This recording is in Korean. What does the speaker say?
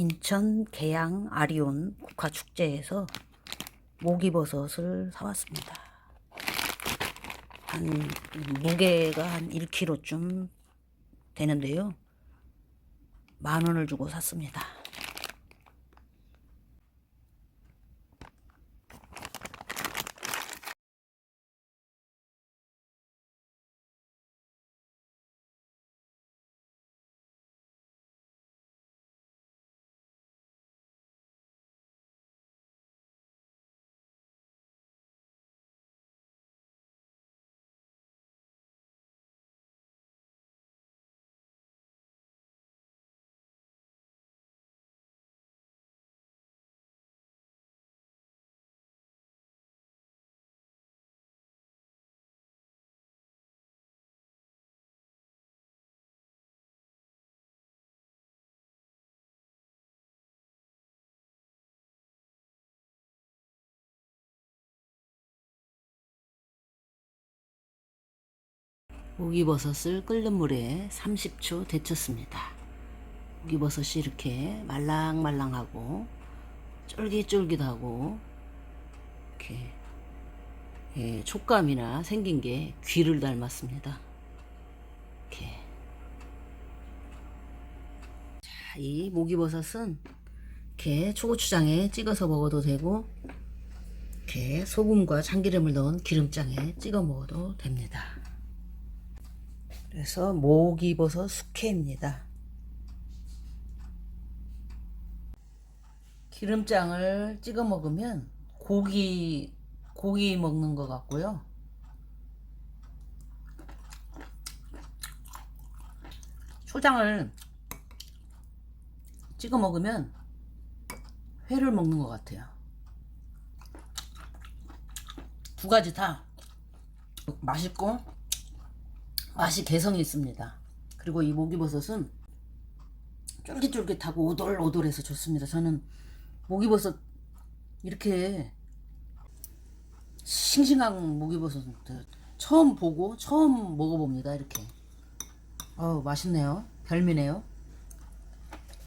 인천 계양 아리온 국화축제에서 목이버섯을 사왔습니다. 한 무게가 한 1kg쯤 되는데요. 만 원을 주고 샀습니다. 목이버섯을 끓는 물에 30초 데쳤습니다. 목이버섯이 이렇게 말랑말랑하고 쫄깃쫄깃하고 이렇게 예, 촉감이나 생긴 게 귀를 닮았습니다. 이렇게 자, 이 목이버섯은 이렇게 초고추장에 찍어서 먹어도 되고 이렇게 소금과 참기름을 넣은 기름장에 찍어 먹어도 됩니다. 그래서 목이버섯 숙회입니다. 기름장을 찍어 먹으면 고기 고기 먹는 것 같고요. 초장을 찍어 먹으면 회를 먹는 것 같아요. 두 가지 다 맛있고 맛이 개성이 있습니다. 그리고 이 목이버섯은 쫄깃쫄깃하고 오돌오돌해서 좋습니다. 저는 목이버섯 이렇게 싱싱한 목이버섯 처음 보고 처음 먹어봅니다. 이렇게. 어우 맛있네요. 별미네요.